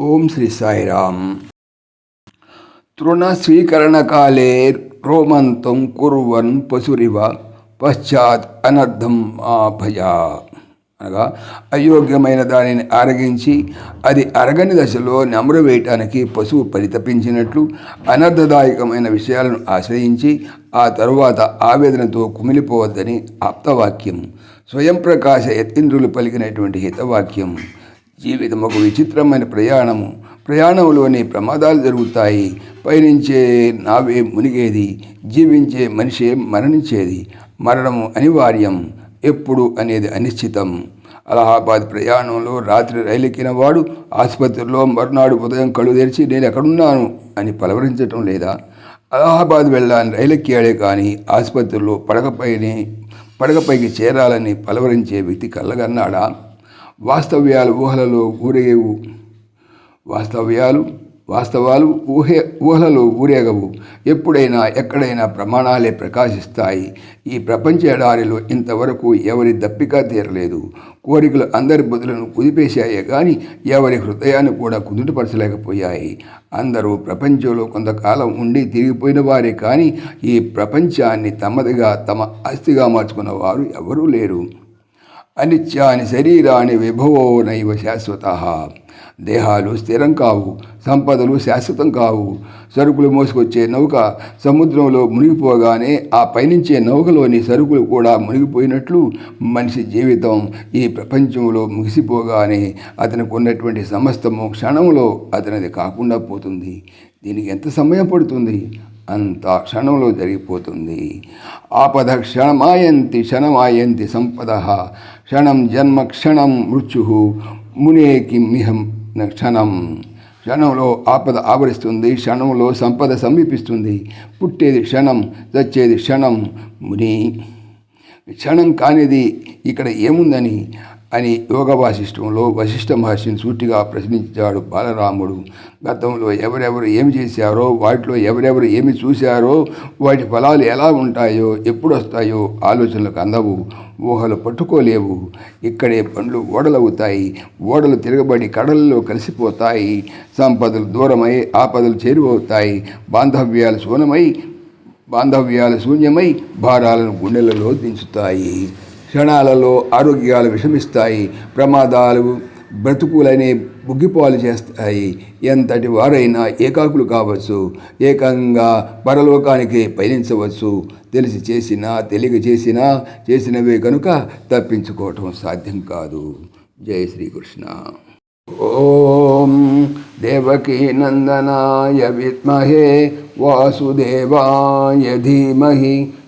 ఓం శ్రీ సాయిరామ్. తృణస్వీకరణకాలే రోమంతం కుర్వన్ పశురివ పశ్చాత్ అనర్థం ఆభయ. అనగా అయోగ్యమైన దానిని అరగించి అది అరగని దశలో నెమరు వేయటానికి పశువు పరితపించినట్లు అనర్థదాయకమైన విషయాలను ఆశ్రయించి ఆ తరువాత ఆవేదనతో కుమిలిపోవద్దని ఆప్తవాక్యం స్వయం ప్రకాశ యతీంద్రులు పలికినటువంటి హితవాక్యం. జీవితం ఒక విచిత్రమైన ప్రయాణము. ప్రయాణంలోని ప్రమాదాలు జరుగుతాయి. పయనించే నావే మునిగేది. జీవించే మనిషే మరణించేది. మరణము అనివార్యం. ఎప్పుడు అనేది అనిశ్చితం. అలహాబాద్ ప్రయాణంలో రాత్రి రైలు ఎక్కిన వాడు ఆసుపత్రిలో మరునాడు ఉదయం కళ్ళు తెరిచి నేను ఎక్కడున్నాను అని పలవరించటం లేదా? అలహాబాద్ వెళ్ళాలని రైలెక్కాడే కానీ ఆసుపత్రిలో పడకపైనే పడకపైకి చేరాలని పలవరించే వ్యక్తి కళ్ళగన్నాడా? వాస్తవ్యాలు ఊహలలో ఊరేవు వాస్తవ్యాలు వాస్తవాలు ఊహే ఊహలలో ఊరేగవు. ఎప్పుడైనా ఎక్కడైనా ప్రమాణాలే ప్రకాశిస్తాయి. ఈ ప్రపంచ ఎడారిలో ఇంతవరకు ఎవరి దప్పిక తీరలేదు. కోరికలు అందరి బుద్ధులను కుదిపేశాయే కానీ ఎవరి హృదయాన్ని కూడా కుదుటపరచలేకపోయాయి. అందరూ ప్రపంచంలో కొంతకాలం ఉండి తిరిగిపోయిన వారే కానీ ఈ ప్రపంచాన్ని తమదిగా తమ ఆస్తిగా మార్చుకున్న వారు ఎవరూ లేరు. అనిత్యాని శరీరాన్ని విభవో నైవ శాశ్వత. దేహాలు స్థిరం కావు సంపదలు శాశ్వతం కావు. సరుకులు మోసుకొచ్చే నౌక సముద్రంలో మునిగిపోగానే ఆ పయనించే నౌకలోని సరుకులు కూడా మునిగిపోయినట్లు మనిషి జీవితం ఈ ప్రపంచంలో ముగిసిపోగానే అతనికి ఉన్నటువంటి సమస్తము క్షణంలో అతనిది కాకుండా పోతుంది. దీనికి ఎంత సమయం పడుతుంది? అంత క్షణంలో జరిగిపోతుంది. ఆపద క్షణమాయంతి క్షణమాయంతి సంపద క్షణం జన్మ క్షణం మృత్యు మునేకి మిహం క్షణం. క్షణంలో ఆపద ఆవరిస్తుంది క్షణంలో సంపద సమీపిస్తుంది. పుట్టేది క్షణం చచ్చేది క్షణం ముని. క్షణం కానిది ఇక్కడ ఏముందని అని యోగ వాసిష్టంలో వశిష్ఠ మహర్షిని సూటిగా ప్రశ్నించాడు బాలరాముడు. గతంలో ఎవరెవరు ఏమి చేశారో వాటిలో ఎవరెవరు ఏమి చూశారో వాటి ఫలాలు ఎలా ఉంటాయో ఎప్పుడు వస్తాయో ఆలోచనలకు అందవు. ఊహలు పట్టుకోలేవు. ఇక్కడే పండ్లు ఓడలవుతాయి. ఓడలు తిరగబడి కడలలో కలిసిపోతాయి. సంపదలు దూరమై ఆపదలు చేరువవుతాయి. బాంధవ్యాలు శూన్యమై బాంధవ్యాలు శూన్యమై భారాలను గుండెలలో దించుతాయి. క్షణాలలో ఆరోగ్యాలు విషమిస్తాయి ప్రమాదాలు బ్రతుకులనే బుగ్గిపాలు చేస్తాయి. ఎంతటి వారైనా ఏకాకులు కావచ్చు ఏకంగా పరలోకానికి పయనించవచ్చు. తెలిసి చేసినా తెలియ చేసినా చేసినవే కనుక తప్పించుకోవటం సాధ్యం కాదు. జై శ్రీకృష్ణ. ఓం దేవకీ నందనాయ విద్మహే వాసుదేవాయ ధీమహి